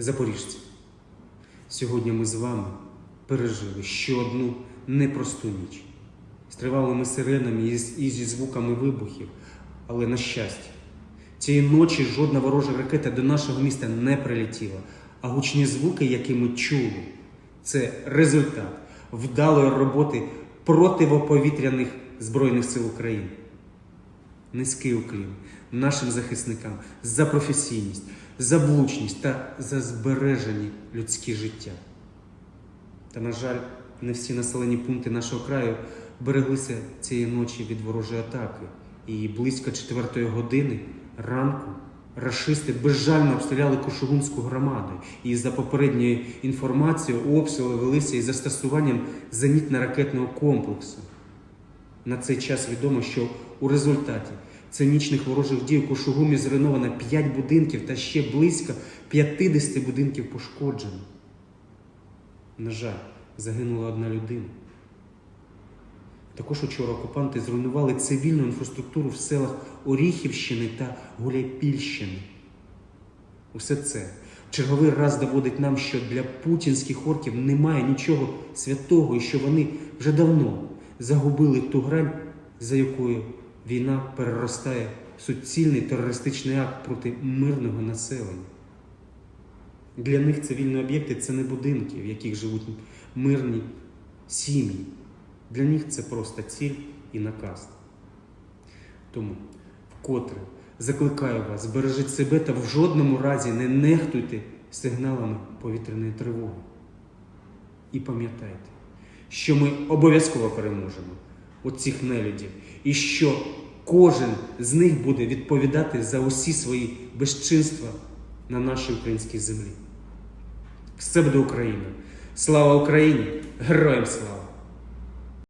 Запоріжці, сьогодні ми з вами пережили ще одну непросту ніч з тривалими сиренами і зі звуками вибухів. Але на щастя, цієї ночі жодна ворожа ракета до нашого міста не прилетіла, а гучні звуки, які ми чули, це результат вдалої роботи противоповітряних Збройних сил України. Низький уклін нашим захисникам за професійність, за влучність та за збережені людські життя. Та, на жаль, не всі населені пункти нашого краю береглися цієї ночі від ворожої атаки. І близько четвертої години ранку рашисти безжально обстріляли Кошугумську громаду. І за попередньою інформацією, обстріли велися із застосуванням зенітно-ракетного комплексу. На цей час відомо, що у результаті цинічних ворожих дій у Кошугумі зруйновано 5 будинків та ще близько 50 будинків пошкоджено. На жаль, загинула одна людина. Також учора окупанти зруйнували цивільну інфраструктуру в селах Оріхівщини та Гуляйпільщини. Усе це черговий раз доводить нам, що для путінських орків немає нічого святого і що вони вже давно загубили ту грань, за якою війна переростає в суцільний терористичний акт проти мирного населення. Для них цивільні об'єкти це не будинки, в яких живуть мирні сім'ї. Для них це просто ціль і наказ. Тому вкотре закликаю вас, збережіть себе та в жодному разі не нехтуйте сигналами повітряної тривоги. І пам'ятайте, що ми обов'язково переможемо оцих нелюдів, і що кожен з них буде відповідати за усі свої безчинства на нашій українській землі. Все буде Україна! Слава Україні! Героям слава!